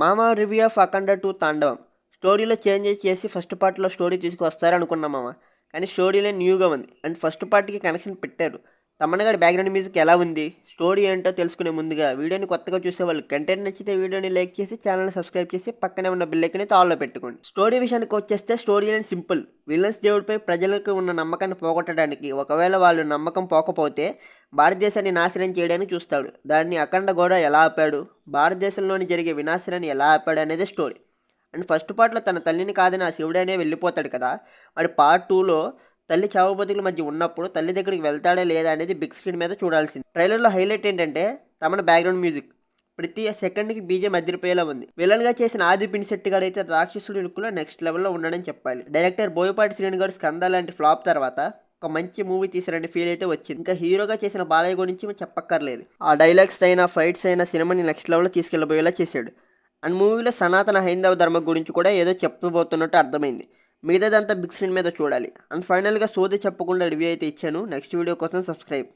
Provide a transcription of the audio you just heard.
మామ review of Akhanda two తాండవం. స్టోరీలో చేంజెస్ చేసి ఫస్ట్ పార్ట్లో స్టోరీ తీసుకొస్తారు అనుకున్నాం మామ. కానీ స్టోరీలో న్యూగా ఉంది. అండ్ ఫస్ట్ పార్ట్కి కనెక్షన్ పెట్టారు. తమన్ బ్యాక్గ్రౌండ్ మ్యూజిక్ ఎలా ఉంది? స్టోరీ ఏంటో తెలుసుకునే ముందుగా వీడియోని కొత్తగా చూసేవాళ్ళు కంటెంట్ నచ్చితే వీడియోని లైక్ చేసి ఛానల్ని సబ్స్క్రైబ్ చేసి పక్కనే ఉన్న బిల్ ఐకన్ ఆల్లో పెట్టుకోండి. స్టోరీ విషయానికి వచ్చేస్తే స్టోరీ లైన్ సింపుల్. విలన్స్ దేవుడిపై ప్రజలకు ఉన్న నమ్మకాన్ని పోగొట్టడానికి ఒకవేళ వాళ్ళు నమ్మకం పోకపోతే భారతదేశాన్ని నాశనం చేయడానికి చూస్తాడు. దాన్ని అఖండ గోడ ఎలా ఆపాడు? భారతదేశంలోని జరిగే వినాశనాన్ని ఎలా ఆపాడు అనేది స్టోరీ అండ్ ఫస్ట్ పార్ట్లో తన తల్లిని కాదని ఆ శివుడనే వెళ్ళిపోతాడు కదా? వాడి పార్ట్ టూలో తల్లి చావు బతుకుల మధ్య ఉన్నప్పుడు తల్లి దగ్గరికి వెళ్తాడా లేదా అనేది బిగ్ స్క్రీన్ మీద చూడాల్సింది. ట్రైలర్లో హైలైట్ ఏంటంటే తమన బ్యాక్గ్రౌండ్ మ్యూజిక్ ప్రతి సెకండ్కి బీజం అదిరిపోయేలా ఉంది. విలన్గా చేసిన ఆది పినిశెట్టి గారు అయితే రాక్షసుడి లుక్లో నెక్స్ట్ లెవెల్లో ఉండడని చెప్పాలి. డైరెక్టర్ బోయపాటి శ్రీను గారు స్కంద లాంటి ఫ్లాప్ తర్వాత ఒక మంచి మూవీ తీసారని ఫీల్ అయితే వచ్చింది. ఇంకా హీరోగా చేసిన బాలయ్య గురించి చెప్పక్కర్లేదు. ఆ డైలాగ్స్ అయినా ఫైట్స్ అయినా సినిమాని నెక్స్ట్ లెవెల్లో తీసుకెళ్ళబోయేలా చేశాడు. అండ్ మూవీలో సనాతన హైందవ ధర్మం గురించి కూడా ఏదో చెప్పబోతున్నట్టు అర్థమైంది. మిగతాదంతా బిగ్ స్క్రీన్ మీద చూడాలి. అండ్ ఫైనల్గా సోది చెప్పకుండా రివ్యూ అయితే ఇచ్చాను. నెక్స్ట్ వీడియో కోసం సబ్స్క్రైబ్